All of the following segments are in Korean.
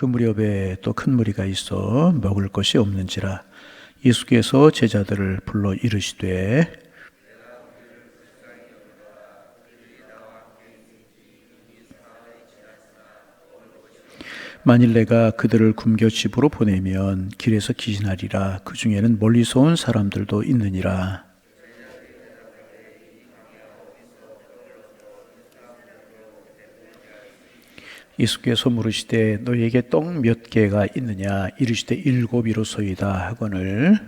그 무렵에 또 큰 무리가 있어 먹을 것이 없는지라 예수께서 제자들을 불러 이르시되 만일 내가 그들을 굶겨 집으로 보내면 길에서 기진하리라. 그 중에는 멀리서 온 사람들도 있느니라 예수께서 물으시되 너에게 떡 몇 개가 있느냐? 이르시되 일곱 이로소이다 하거늘.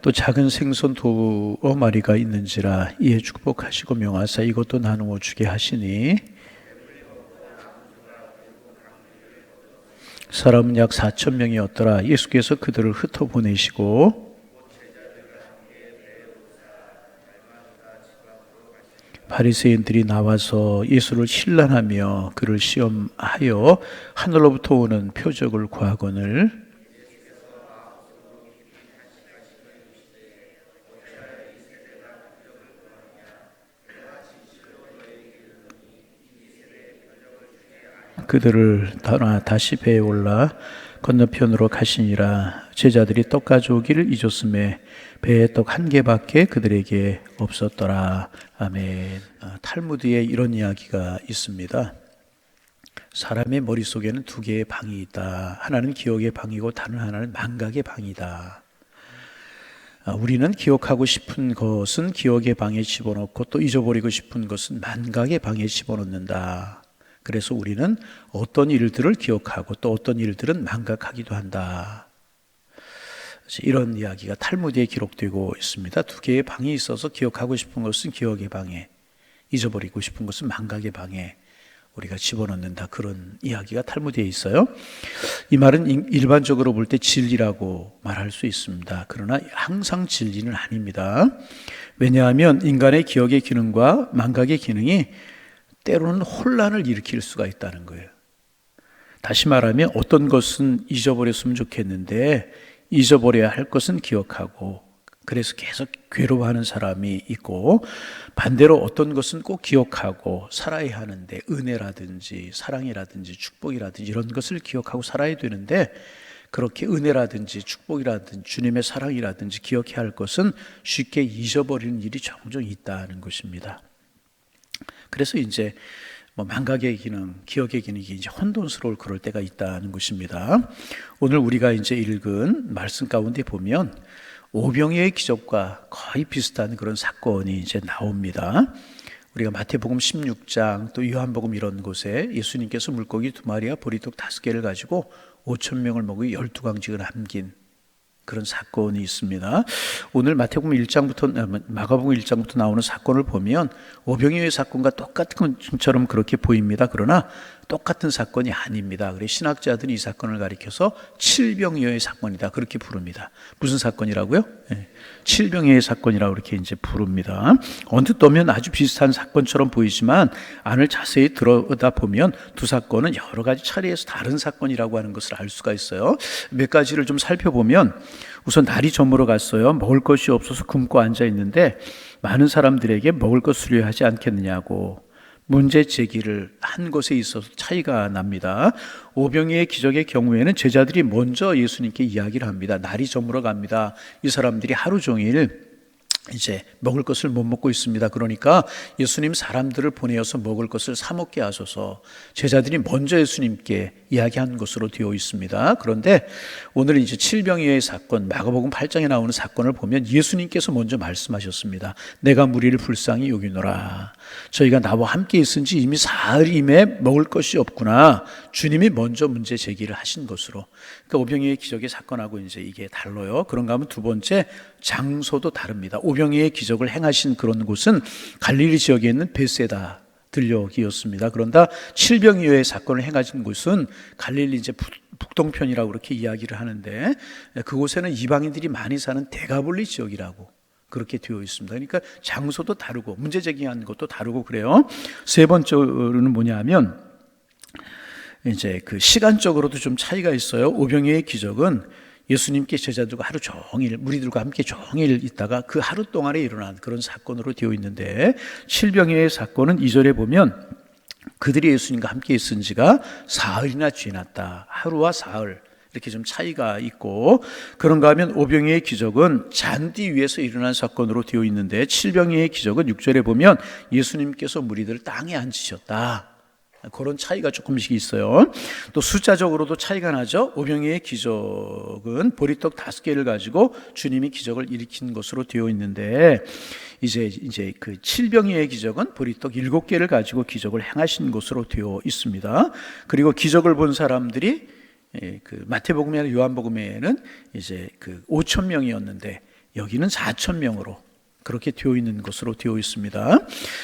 또 작은 생선 두어 마리가 있는지라 이에 축복하시고 명하사 이것도 나누어 주게 하시니 사람은 약 4천 명이었더라. 예수께서 그들을 흩어 보내시고 바리새인들이 나와서 예수를 신란하며 그를 시험하여 하늘로부터 오는 표적을 구하거늘 그들을 떠나 다시 배에 올라 건너편으로 가시니라. 제자들이 떡 가져오기를 잊었음에 배에 떡 한 개밖에 그들에게 없었더라. 아멘. 아, 탈무드에 이런 이야기가 있습니다. 사람의 머릿속에는 두 개의 방이 있다. 하나는 기억의 방이고 다른 하나는 망각의 방이다. 아, 우리는 기억하고 싶은 것은 기억의 방에 집어넣고 또 잊어버리고 싶은 것은 만각의 방에 집어넣는다 그래서 우리는 어떤 일들을 기억하고 또 어떤 일들은 망각하기도 한다. 이런 이야기가 탈무드에 기록되고 있습니다. 두 개의 방이 있어서 기억하고 싶은 것은 기억의 방에, 잊어버리고 싶은 것은 망각의 방에 우리가 집어넣는다. 그런 이야기가 탈무드에 있어요. 이 말은 일반적으로 볼 때 진리라고 말할 수 있습니다. 그러나 항상 진리는 아닙니다. 왜냐하면 인간의 기억의 기능과 망각의 기능이 때로는 혼란을 일으킬 수가 있다는 거예요. 다시 말하면 어떤 것은 잊어버렸으면 좋겠는데 잊어버려야 할 것은 기억하고 그래서 계속 괴로워하는 사람이 있고 반대로 어떤 것은 꼭 기억하고 살아야 하는데 은혜라든지 사랑이라든지 축복이라든지 이런 것을 기억하고 살아야 되는데 그렇게 은혜라든지 축복이라든지 주님의 사랑이라든지 기억해야 할 것은 쉽게 잊어버리는 일이 종종 있다는 것입니다. 그래서 이제 뭐 망각의 기능, 기억의 기능이 이제 혼돈스러울 그럴 때가 있다는 것입니다. 오늘 우리가 이제 읽은 말씀 가운데 보면 오병이의 기적과 거의 비슷한 그런 사건이 이제 나옵니다. 우리가 마태복음 16장 또 요한복음 이런 곳에 예수님께서 물고기 두 마리와 보리떡 다섯 개를 가지고 5천 명을 먹이 열두 강직을 남긴 그런 사건이 있습니다. 오늘 마태복음 1장부터 아, 마가복음 1장부터 나오는 사건을 보면 오병이의 사건과 똑같은 것처럼 그렇게 보입니다. 그러나 똑같은 사건이 아닙니다. 그래 신학자들이 이 사건을 가리켜서 칠병이의 사건이다 그렇게 부릅니다. 무슨 사건이라고요? 네. 칠병의 사건이라고 그렇게 이제 부릅니다. 언뜻 보면 아주 비슷한 사건처럼 보이지만 안을 자세히 들여다 보면 두 사건은 여러 가지 차례에서 다른 사건이라고 하는 것을 알 수가 있어요. 몇 가지를 좀 살펴보면 우선 날이 저물어 갔어요. 먹을 것이 없어서 굶고 앉아 있는데 많은 사람들에게 먹을 것 수료하지 않겠느냐고 문제 제기를 한 것에 있어서 차이가 납니다. 오병이의 기적의 경우에는 제자들이 먼저 예수님께 이야기를 합니다. 날이 저물어 갑니다. 이 사람들이 하루 종일 이제 먹을 것을 못 먹고 있습니다. 그러니까 예수님 사람들을 보내어서 먹을 것을 사 먹게 하소서 제자들이 먼저 예수님께 이야기한 것으로 되어 있습니다. 그런데 오늘 이제 칠병이의 사건, 마가복음 8장에 나오는 사건을 보면 예수님께서 먼저 말씀하셨습니다. 내가 무리를 불쌍히 여기노라. 저희가 나와 함께 있은 지 이미 사흘임에 먹을 것이 없구나. 주님이 먼저 문제 제기를 하신 것으로. 그러니까 오병이의 기적의 사건하고 이제 이게 달라요. 그런가 하면 두 번째 장소도 다릅니다. 오병이의 기적을 행하신 그런 곳은 갈릴리 지역에 있는 베세다 들녘이었습니다. 그런다 칠병이의 사건을 행하신 곳은 갈릴리 이제 북동편이라고 그렇게 이야기를 하는데 그곳에는 이방인들이 많이 사는 대가볼리 지역이라고 그렇게 되어 있습니다. 그러니까 장소도 다르고 문제 제기한 것도 다르고 그래요. 세 번째로는 뭐냐면 이제 그 시간적으로도 좀 차이가 있어요. 오병이의 기적은 예수님께 제자들과 하루 종일 무리들과 함께 종일 있다가 그 하루 동안에 일어난 그런 사건으로 되어 있는데 칠병의 사건은 이절에 보면 그들이 예수님과 함께 있은 지가 사흘이나 지났다. 하루와 사흘. 이렇게 좀 차이가 있고 그런가 하면 오병이의 기적은 잔디 위에서 일어난 사건으로 되어 있는데 칠병이의 기적은 6절에 보면 예수님께서 무리들을 땅에 앉으셨다. 그런 차이가 조금씩 있어요. 또 숫자적으로도 차이가 나죠. 오병이의 기적은 보리떡 다섯 개를 가지고 주님이 기적을 일으킨 것으로 되어 있는데 이제 이제 그 칠병이의 기적은 보리떡 일곱 개를 가지고 기적을 행하신 것으로 되어 있습니다. 그리고 기적을 본 사람들이 예, 그 마태복음이나 요한복음에는 이제 그 5천 명이었는데 여기는 4천 명으로 그렇게 되어 있는 것으로 되어 있습니다.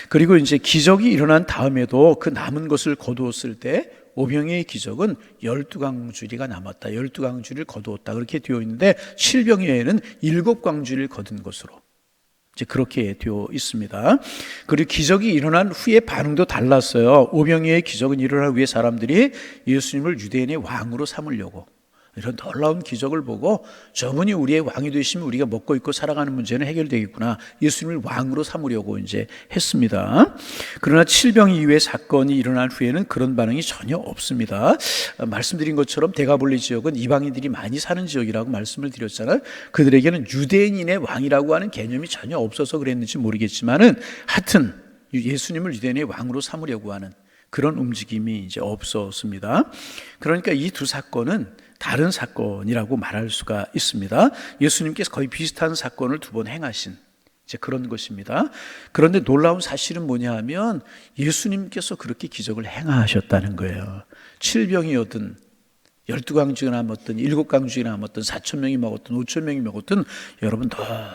그리고 이제 기적이 일어난 다음에도 그 남은 것을 거두었을 때 오병의 기적은 열두 광주리가 남았다. 열두 광주리를 거두었다. 그렇게 되어 있는데 칠병에는 일곱 광주리를 거둔 것으로 이제 그렇게 되어 있습니다. 그리고 기적이 일어난 후에 반응도 달랐어요. 오병이의 기적은 일어난 후에 사람들이 예수님을 유대인의 왕으로 삼으려고 이런 놀라운 기적을 보고 저분이 우리의 왕이 되시면 우리가 먹고 있고 살아가는 문제는 해결되겠구나. 예수님을 왕으로 삼으려고 이제 했습니다. 그러나 칠병 이후의 사건이 일어난 후에는 그런 반응이 전혀 없습니다. 말씀드린 것처럼 대가볼리 지역은 이방인들이 많이 사는 지역이라고 말씀을 드렸잖아요. 그들에게는 유대인의 왕이라고 하는 개념이 전혀 없어서 그랬는지 모르겠지만은 하여튼 예수님을 유대인의 왕으로 삼으려고 하는 그런 움직임이 이제 없었습니다. 그러니까 이 두 사건은 다른 사건이라고 말할 수가 있습니다. 예수님께서 거의 비슷한 사건을 두 번 행하신 이제 그런 것입니다. 그런데 놀라운 사실은 뭐냐 하면 예수님께서 그렇게 기적을 행하셨다는 거예요. 칠병이었든 열두 강주가 남았든 일곱 강주가 남았든 사천 명이 먹었든 오천 명이 먹었든 여러분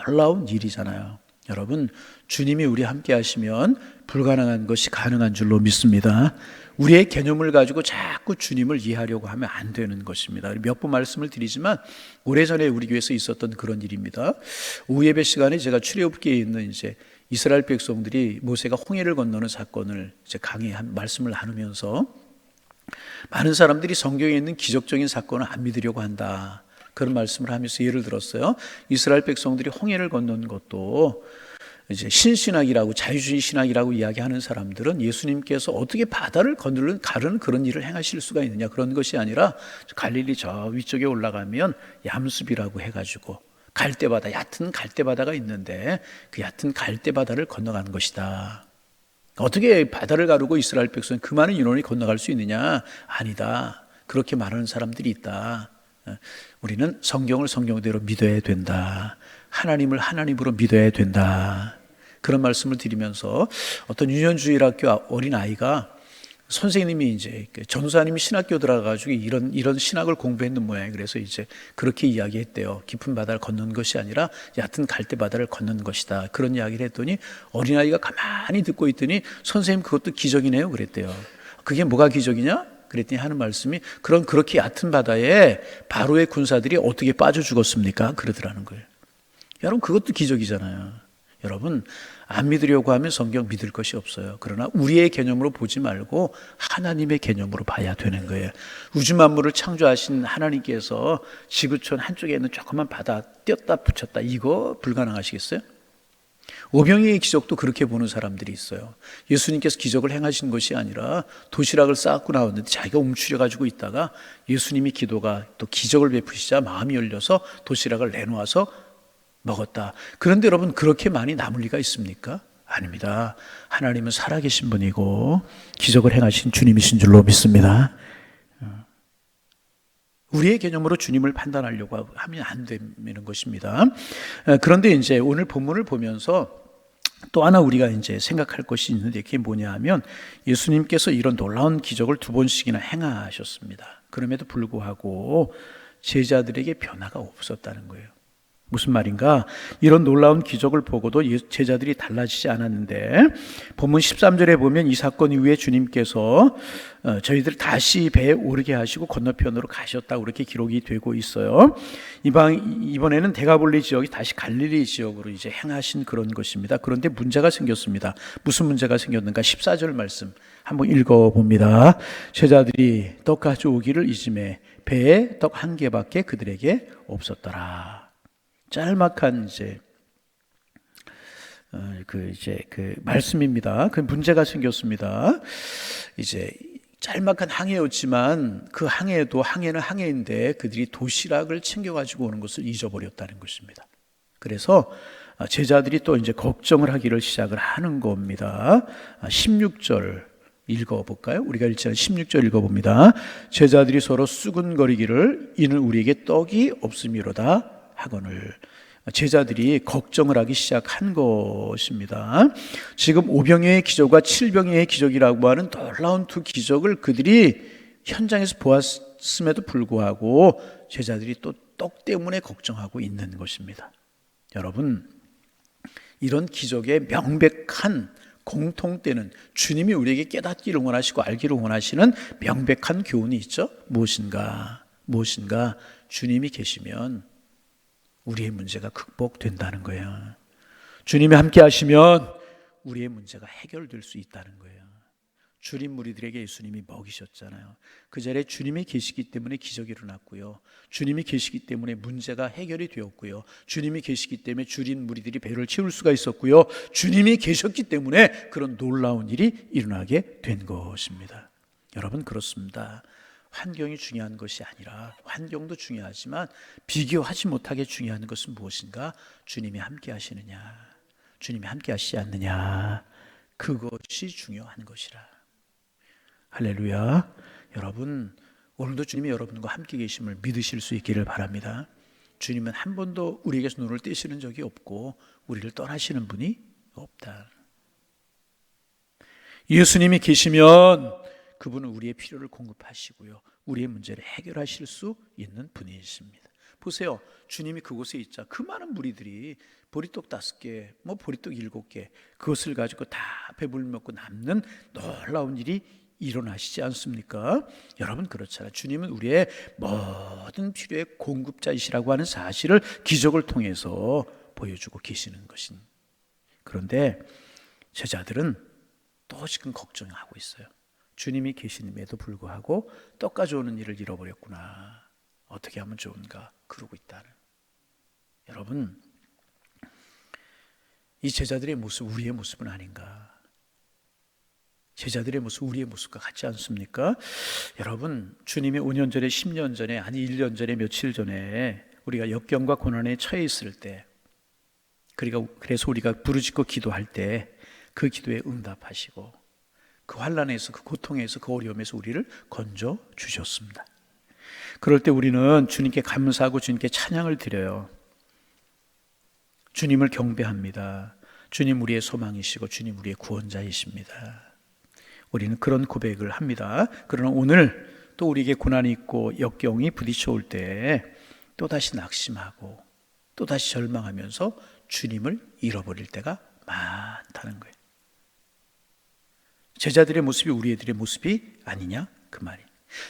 놀라운 일이잖아요. 여러분 주님이 우리 함께 하시면 불가능한 것이 가능한 줄로 믿습니다. 우리의 개념을 가지고 자꾸 주님을 이해하려고 하면 안 되는 것입니다. 몇 번 말씀을 드리지만 오래전에 우리 교회에서 있었던 그런 일입니다. 오후 예배 시간에 제가 출애굽기에 있는 이제 이스라엘 백성들이 모세가 홍해를 건너는 사건을 이제 강의한 말씀을 나누면서 많은 사람들이 성경에 있는 기적적인 사건을 안 믿으려고 한다. 그런 말씀을 하면서 예를 들었어요. 이스라엘 백성들이 홍해를 건넌 것도 이제 신신학이라고 자유주의 신학이라고 이야기하는 사람들은 예수님께서 어떻게 바다를 건너는 가르는 그런 일을 행하실 수가 있느냐 그런 것이 아니라 갈릴리 저 위쪽에 올라가면 얌숲이라고 해가지고 갈대바다 얕은 갈대바다가 있는데 그 얕은 갈대바다를 건너간 것이다. 어떻게 바다를 가르고 이스라엘 백성 그 많은 인원이 건너갈 수 있느냐? 아니다. 그렇게 말하는 사람들이 있다. 우리는 성경을 성경대로 믿어야 된다. 하나님을 하나님으로 믿어야 된다. 그런 말씀을 드리면서 어떤 유년주일학교 어린 아이가 선생님이 이제 그 전사님이 신학교 들어가가지고 이런 이런 신학을 공부했는 모양이 그래서 이제 그렇게 이야기했대요. 깊은 바다를 걷는 것이 아니라 얕은 갈대 바다를 걷는 것이다. 그런 이야기를 했더니 어린 아이가 가만히 듣고 있더니 선생님 그것도 기적이네요. 그랬대요. 그게 뭐가 기적이냐? 그랬더니 하는 말씀이 그런 그렇게 얕은 바다에 바로의 군사들이 어떻게 빠져 죽었습니까? 그러더라는 거예요. 여러분 그것도 기적이잖아요. 여러분 안 믿으려고 하면 성경 믿을 것이 없어요. 그러나 우리의 개념으로 보지 말고 하나님의 개념으로 봐야 되는 거예요. 우주 만물을 창조하신 하나님께서 지구촌 한쪽에 있는 조그만 바다 띄었다 붙였다 이거 불가능하시겠어요? 오병이의 기적도 그렇게 보는 사람들이 있어요. 예수님께서 기적을 행하신 것이 아니라 도시락을 쌓고 나왔는데 자기가 움츠려 가지고 있다가 예수님이 기도가 또 기적을 베푸시자 마음이 열려서 도시락을 내놓아서 먹었다. 그런데 여러분 그렇게 많이 남을 리가 있습니까? 아닙니다. 하나님은 살아계신 분이고 기적을 행하신 주님이신 줄로 믿습니다. 우리의 개념으로 주님을 판단하려고 하면 안 되는 것입니다. 그런데 이제 오늘 본문을 보면서 또 하나 우리가 이제 생각할 것이 있는데 그게 뭐냐 하면 예수님께서 이런 놀라운 기적을 두 번씩이나 행하셨습니다. 그럼에도 불구하고 제자들에게 변화가 없었다는 거예요. 무슨 말인가? 이런 놀라운 기적을 보고도 예- 제자들이 달라지지 않았는데 본문 13절에 보면 이 사건 이후에 주님께서 어, 저희들 다시 배에 오르게 하시고 건너편으로 가셨다고 그렇게 기록이 되고 있어요. 이방 이번에는 대가볼리 지역이 다시 갈릴리 지역으로 이제 행하신 그런 것입니다. 그런데 문제가 생겼습니다. 무슨 문제가 생겼는가? 14절 말씀 한번 읽어 봅니다. 제자들이 떡 가져오기를 이즘에 배에 떡 한 개밖에 그들에게 없었더라. 짤막한 이제 어, 그 이제 그 말씀입니다. 그 문제가 생겼습니다. 이제 짤막한 항해였지만 그 항해도 항해는 항해인데 그들이 도시락을 챙겨 가지고 오는 것을 잊어버렸다는 것입니다. 그래서 제자들이 또 이제 걱정을 하기를 시작을 하는 겁니다. 16절 읽어볼까요? 우리가 않은 16절 읽어봅니다. 제자들이 서로 수근거리기를 이는 우리에게 떡이 없음이로다 하거늘 제자들이 걱정을 하기 시작한 것입니다. 지금 오병이의 기적과 칠병이의 기적이라고 하는 놀라운 두 기적을 그들이 현장에서 보았음에도 불구하고 제자들이 또 떡 때문에 걱정하고 있는 것입니다. 여러분, 이런 기적의 명백한 공통되는 주님이 우리에게 깨닫기를 원하시고 알기를 원하시는 명백한 교훈이 있죠. 무엇인가? 무엇인가? 주님이 계시면 우리의 문제가 극복된다는 거예요. 주님이 함께 하시면 우리의 문제가 해결될 수 있다는 거예요. 주님 무리들에게 예수님이 먹이셨잖아요. 그 자리에 주님이 계시기 때문에 기적이 일어났고요. 주님이 계시기 때문에 문제가 해결이 되었고요. 주님이 계시기 때문에 주린 무리들이 배를 채울 수가 있었고요. 주님이 계셨기 때문에 그런 놀라운 일이 일어나게 된 것입니다. 여러분 그렇습니다. 환경이 중요한 것이 아니라 환경도 중요하지만 비교하지 못하게 중요한 것은 무엇인가? 주님이 함께 하시느냐? 주님이 함께 하시지 않느냐? 그것이 중요한 것이라. 할렐루야. 여러분, 오늘도 주님이 여러분과 함께 계심을 믿으실 수 있기를 바랍니다. 주님은 한 번도 우리에게서 눈을 떼시는 적이 없고 우리를 떠나시는 분이 없다. 예수님이 계시면 그분은 우리의 필요를 공급하시고요. 우리의 문제를 해결하실 수 있는 분이십니다. 보세요. 주님이 그곳에 있자 그 많은 무리들이 보리떡 다섯 개, 뭐 보리떡 일곱 개 그것을 가지고 다 배불리 먹고 남는 놀라운 일이 일어나시지 않습니까? 여러분 그렇잖아요. 주님은 우리의 모든 필요의 공급자이시라고 하는 사실을 기적을 통해서 보여주고 계시는 것인. 그런데 제자들은 또 지금 걱정하고 있어요. 주님이 계시님에도 불구하고 떡 가져오는 일을 잃어버렸구나. 어떻게 하면 좋은가? 그러고 있다는. 여러분, 이 제자들의 모습, 우리의 모습은 아닌가? 제자들의 모습, 우리의 모습과 같지 않습니까? 여러분, 주님이 5년 전에, 10년 전에, 아니 1년 전에, 며칠 전에 우리가 역경과 고난에 처해 있을 때, 그리고 그래서 우리가 부르짖고 기도할 때 그 기도에 응답하시고 그 환란에서 그 고통에서 그 어려움에서 우리를 건져 주셨습니다. 그럴 때 우리는 주님께 감사하고 주님께 찬양을 드려요. 주님을 경배합니다. 주님 우리의 소망이시고 주님 우리의 구원자이십니다. 우리는 그런 고백을 합니다. 그러나 오늘 또 우리에게 고난이 있고 역경이 부딪혀 올 때 또다시 낙심하고 또다시 절망하면서 주님을 잃어버릴 때가 많다는 거예요. 제자들의 모습이 우리 애들의 모습이 아니냐 그 말이.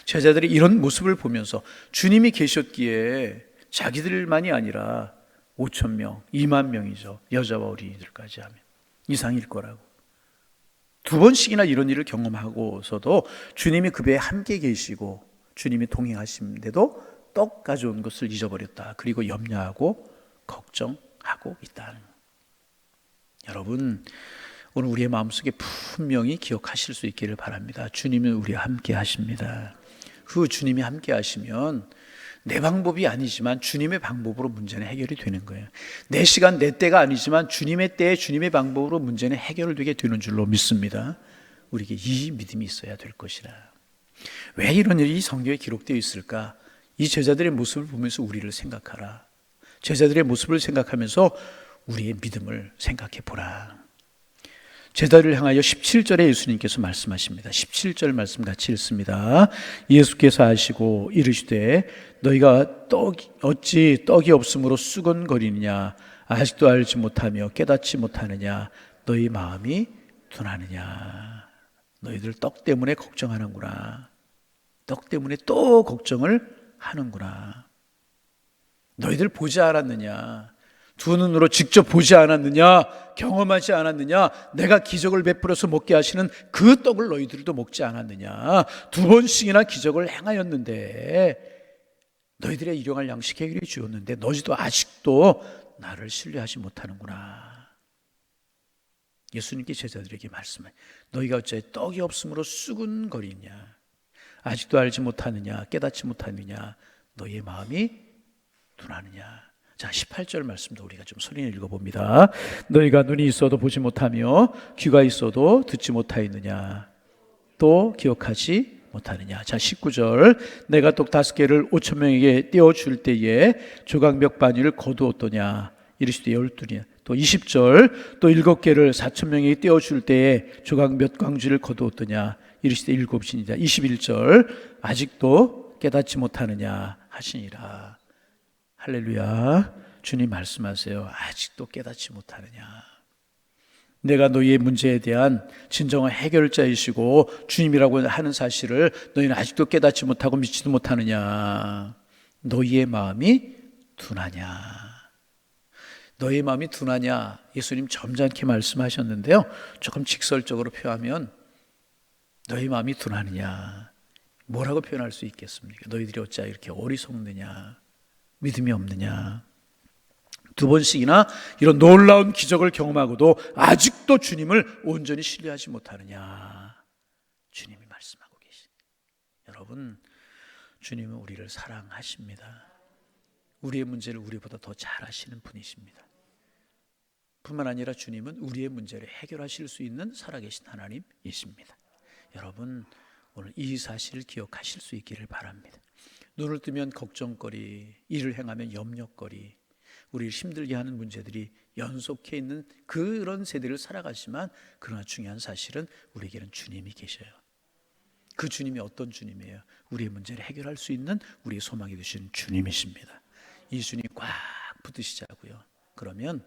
제자들이 이런 모습을 보면서 주님이 계셨기에 자기들만이 아니라 5천 명, 2만 명이죠. 여자와 어린이들까지 하면 이상일 거라고. 두 번씩이나 이런 일을 경험하고서도 주님이 그 배에 함께 계시고 주님이 동행하시는데도 떡 가져온 것을 잊어버렸다. 그리고 염려하고 걱정하고 있다는. 여러분, 오늘 우리의 마음속에 분명히 기억하실 수 있기를 바랍니다. 주님은 우리와 함께 하십니다. 그 주님이 함께 하시면 내 방법이 아니지만 주님의 방법으로 문제는 해결이 되는 거예요. 내 시간, 내 때가 아니지만 주님의 때에 주님의 방법으로 문제는 해결되게 되는 줄로 믿습니다. 우리에게 이 믿음이 있어야 될 것이라. 왜 이런 일이 성경에 기록되어 있을까? 이 제자들의 모습을 보면서 우리를 생각하라. 제자들의 모습을 생각하면서 우리의 믿음을 생각해 보라. 제자를 향하여 17절에 예수님께서 말씀하십니다. 17절 말씀 같이 읽습니다. 예수께서 하시고 이르시되 너희가 떡 어찌 떡이 없으므로 수건거리느냐? 아직도 알지 못하며 깨닫지 못하느냐? 너희 마음이 둔하느냐? 너희들 떡 때문에 걱정하는구나. 떡 때문에 또 걱정을 하는구나. 너희들 보지 않았느냐 두 눈으로 직접 보지 않았느냐 경험하지 않았느냐 내가 기적을 베풀어서 먹게 하시는 그 떡을 너희들도 먹지 않았느냐. 두 번씩이나 기적을 행하였는데 너희들의 일용할 양식 해결해 주었는데 너희도 아직도 나를 신뢰하지 못하는구나. 예수님께 제자들에게 말씀해. 너희가 어째 떡이 없으므로 수군거리냐? 아직도 알지 못하느냐? 깨닫지 못하느냐? 너희의 마음이 둔하느냐 자, 18절 말씀도 우리가 좀 소리내 읽어봅니다. 너희가 눈이 있어도 보지 못하며 귀가 있어도 듣지 못하였느냐? 또 기억하지 못하느냐? 자, 19절. 내가 떡 다섯 개를 오천 명에게 떼어줄 때에 조각 몇 바니를 거두었더냐? 이르시되 열두냐? 또 20절. 또 일곱 개를 사천 명에게 떼어줄 때에 조각 몇 광주를 거두었더냐? 이르시되 일곱이니라. 21절. 아직도 깨닫지 못하느냐? 하시니라. 할렐루야. 주님 말씀하세요. 아직도 깨닫지 못하느냐. 내가 너희의 문제에 대한 진정한 해결자이시고 주님이라고 하는 사실을 너희는 아직도 깨닫지 못하고 믿지도 못하느냐. 너희의 마음이 둔하냐. 너희의 마음이 둔하냐. 예수님 점잖게 말씀하셨는데요. 조금 직설적으로 표하면 너희 마음이 둔하느냐. 뭐라고 표현할 수 있겠습니까? 너희들이 어찌 이렇게 어리석느냐. 믿음이 없느냐? 두 번씩이나 이런 놀라운 기적을 경험하고도 아직도 주님을 온전히 신뢰하지 못하느냐? 주님이 말씀하고 계신. 여러분, 주님은 우리를 사랑하십니다. 우리의 문제를 우리보다 더 잘 아시는 분이십니다. 뿐만 아니라 주님은 우리의 문제를 해결하실 수 있는 살아계신 하나님이십니다. 여러분, 오늘 이 사실을 기억하실 수 있기를 바랍니다. 눈을 뜨면 걱정거리, 일을 행하면 염려거리, 우리를 힘들게 하는 문제들이 연속해 있는 그런 세대를 살아가지만 그러나 중요한 사실은 우리에게는 주님이 계셔요. 그 주님이 어떤 주님이에요? 우리의 문제를 해결할 수 있는 우리의 소망이 되신 주님이십니다. 이 주님 꽉 붙으시자고요. 그러면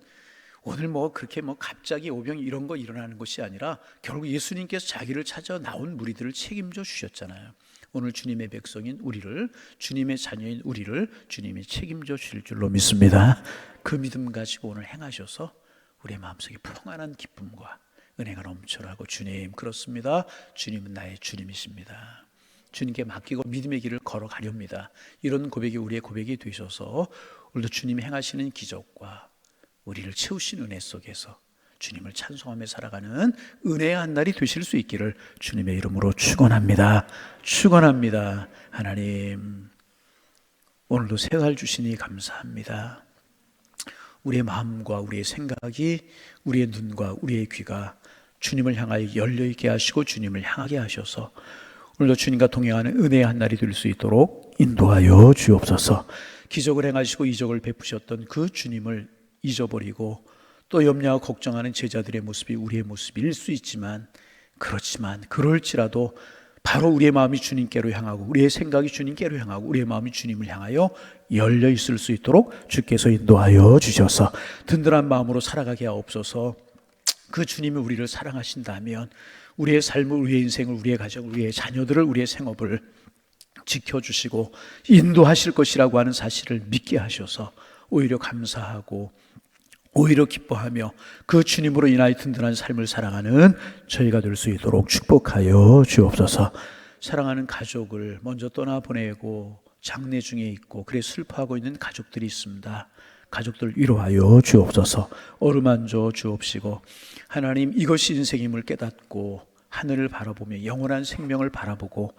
오늘 뭐 그렇게 뭐 갑자기 오병 이런 거 일어나는 것이 아니라 결국 예수님께서 자기를 찾아 나온 무리들을 책임져 주셨잖아요. 오늘 주님의 백성인 우리를 주님의 자녀인 우리를 주님이 책임져 주실 줄로 믿습니다. 그 믿음 가지고 오늘 행하셔서 우리의 마음속에 평안한 기쁨과 은혜가 넘쳐나고 주님 그렇습니다. 주님은 나의 주님이십니다. 주님께 맡기고 믿음의 길을 걸어가렵니다. 이런 고백이 우리의 고백이 되셔서 오늘도 주님이 행하시는 기적과 우리를 채우신 은혜 속에서 주님을 찬송하며 살아가는 은혜의 한 날이 되실 수 있기를 주님의 이름으로 축원합니다. 축원합니다. 하나님 오늘도 새날 주시니 감사합니다. 우리의 마음과 우리의 생각이 우리의 눈과 우리의 귀가 주님을 향하여 열려 있게 하시고 주님을 향하게 하셔서 오늘도 주님과 동행하는 은혜의 한 날이 될 수 있도록 인도하여 주옵소서. 기적을 행하시고 이적을 베푸셨던 그 주님을 잊어버리고 또 염려하고 걱정하는 제자들의 모습이 우리의 모습일 수 있지만 그렇지만 그럴지라도 바로 우리의 마음이 주님께로 향하고 우리의 생각이 주님께로 향하고 우리의 마음이 주님을 향하여 열려 있을 수 있도록 주께서 인도하여 주셔서 든든한 마음으로 살아가게 하옵소서. 그 주님이 우리를 사랑하신다면 우리의 삶을, 우리의 인생을, 우리의 가정을, 우리의 자녀들을, 우리의 생업을 지켜주시고 인도하실 것이라고 하는 사실을 믿게 하셔서 오히려 감사하고 오히려 기뻐하며 그 주님으로 인하여 든든한 삶을 살아가는 저희가 될 수 있도록 축복하여 주옵소서. 사랑하는 가족을 먼저 떠나 보내고 장례 중에 있고 그래 슬퍼하고 있는 가족들이 있습니다. 가족들 위로하여 주옵소서. 어루만져 주옵시고 하나님 이것이 인생임을 깨닫고 하늘을 바라보며 영원한 생명을 바라보고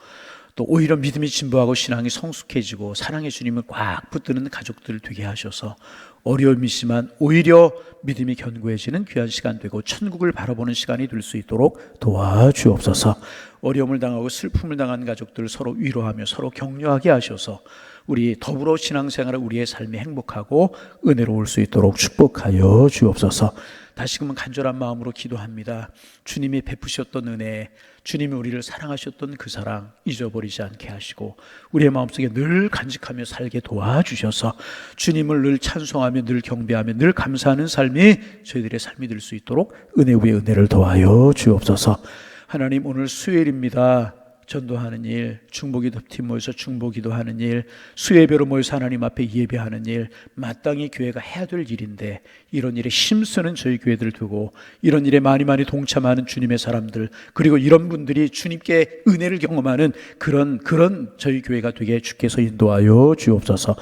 또 오히려 믿음이 진보하고 신앙이 성숙해지고 사랑의 주님을 꽉 붙드는 가족들 되게 하셔서 어려움이 있지만 오히려 믿음이 견고해지는 귀한 시간 되고 천국을 바라보는 시간이 될 수 있도록 도와주옵소서. 어려움을 당하고 슬픔을 당한 가족들 서로 위로하며 서로 격려하게 하셔서 우리 더불어 신앙생활을 우리의 삶이 행복하고 은혜로울 수 있도록 축복하여 주옵소서. 다시금은 간절한 마음으로 기도합니다. 주님이 베푸셨던 은혜, 주님이 우리를 사랑하셨던 그 사랑 잊어버리지 않게 하시고 우리의 마음속에 늘 간직하며 살게 도와주셔서 주님을 늘 찬송하며 늘 경배하며 늘 감사하는 삶이 저희들의 삶이 될 수 있도록 은혜 위에 은혜를 더하여 주옵소서. 하나님 오늘 수요일입니다. 전도하는 일, 중보기도 팀 모여서 중보기도 하는 일, 수예배로 모여서 하나님 앞에 예배하는 일, 마땅히 교회가 해야 될 일인데 이런 일에 힘쓰는 저희 교회들 두고 이런 일에 많이 많이 동참하는 주님의 사람들 그리고 이런 분들이 주님께 은혜를 경험하는 그런 그런 저희 교회가 되게 주께서 인도하여 주옵소서.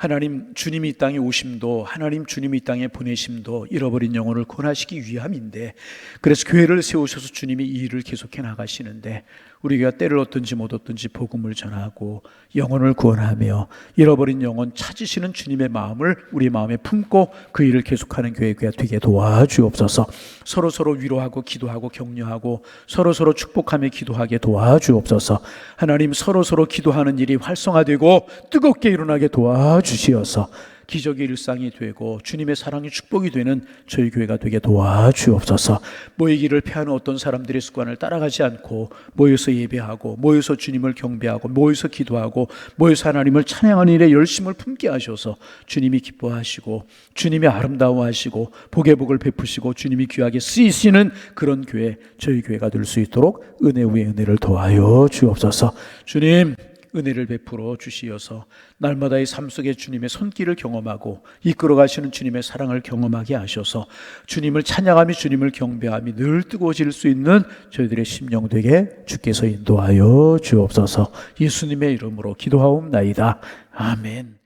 하나님 주님이 이 땅에 오심도 하나님 주님이 이 땅에 보내심도 잃어버린 영혼을 구원하시기 위함인데 그래서 교회를 세우셔서 주님이 이 일을 계속해 나가시는데 우리가 때를 얻든지 못 얻든지 복음을 전하고 영혼을 구원하며 잃어버린 영혼 찾으시는 주님의 마음을 우리 마음에 품고 그 일을 계속하는 교회가 되게 도와주옵소서. 서로 서로 위로하고 기도하고 격려하고 서로 서로 축복하며 기도하게 도와주옵소서. 하나님 서로 서로 기도하는 일이 활성화되고 뜨겁게 일어나게 도와주시어서 기적의 일상이 되고 주님의 사랑이 축복이 되는 저희 교회가 되게 도와주옵소서. 모이기를 피하는 어떤 사람들의 습관을 따라가지 않고 모여서 예배하고 모여서 주님을 경배하고 모여서 기도하고 모여서 하나님을 찬양하는 일에 열심을 품게 하셔서 주님이 기뻐하시고 주님이 아름다워하시고 복의 복을 베푸시고 주님이 귀하게 쓰이시는 그런 교회 저희 교회가 될 수 있도록 은혜 위에 은혜를 더하여 주옵소서. 주님 은혜를 베풀어 주시어서 날마다의 삶 속에 주님의 손길을 경험하고 이끌어 가시는 주님의 사랑을 경험하게 하셔서 주님을 찬양하며 주님을 경배하며 늘 뜨거워질 수 있는 저희들의 심령 되게 주께서 인도하여 주옵소서 예수님의 이름으로 기도하옵나이다. 아멘.